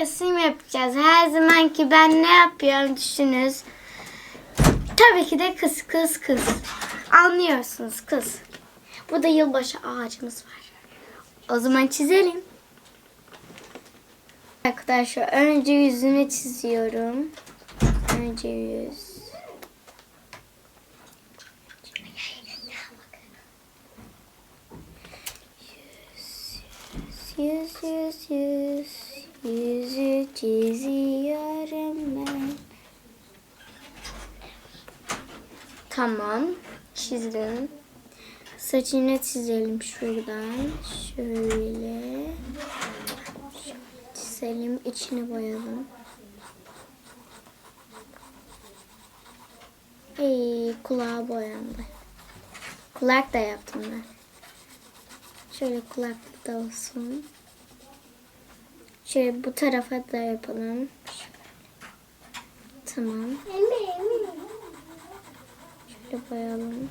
Resim yapacağız. Her zamanki ben ne yapıyorum düşünürüz. Tabii ki de kız kız kız. Anlıyorsunuz kız. Burada yılbaşı ağacımız var. O zaman çizelim. Arkadaşlar önce yüzünü çiziyorum. Önce yüz. Yüz, yüz, yüz, çiziyorum ben. Tamam, çizdim. Saçını çizelim şuradan. Şöyle. Çizelim, içini boyayalım. Ey, kulağı boyandı. Kulak da yaptım ben. Şöyle kulaklık da olsun. Şöyle bu tarafa da yapalım. Tamam. Şöyle boyayalım.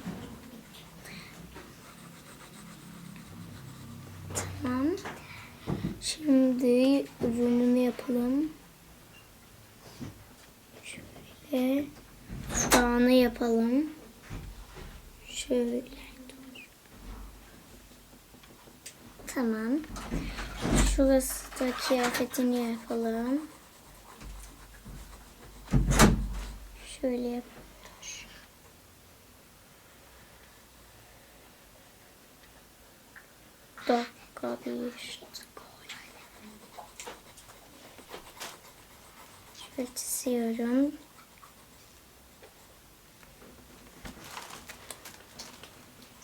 Tamam. Şimdi ürünümü yapalım. Şöyle dudağını yapalım. Şöyle. Tamam. Şurası da kıyafetini yapalım. Şöyle yapalım. Dakika bir. Şöyle çiziyorum.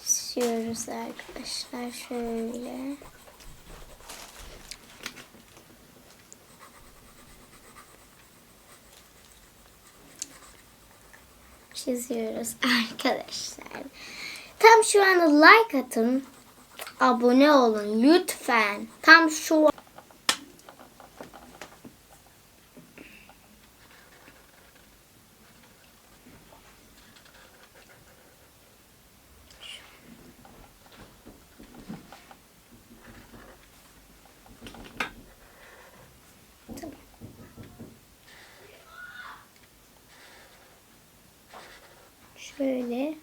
Çiziyoruz arkadaşlar şöyle. Çiziyoruz arkadaşlar. Tam şu anda like atın. Abone olun lütfen. Tam şu Tamam. Şöyle.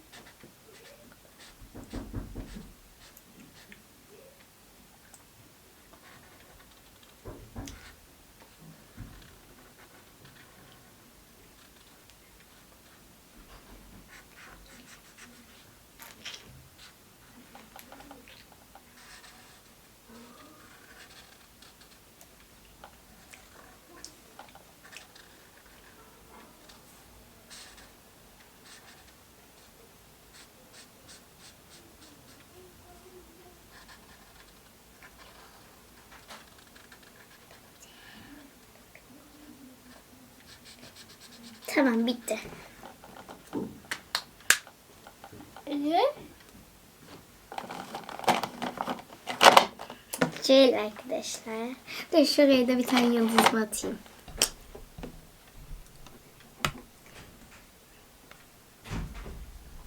Tamam bitti. Evet. Şöyle arkadaşlar. Dur şuraya da bir tane yıldız atayım.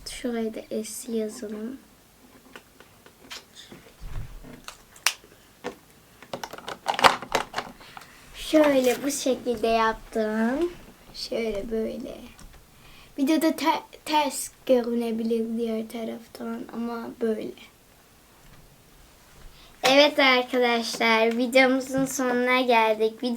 Şuraya da S yazalım. Şöyle bu şekilde yaptım. Şöyle böyle. Videoda te- ters görünebilir diğer taraftan ama böyle. Evet arkadaşlar videomuzun sonuna geldik.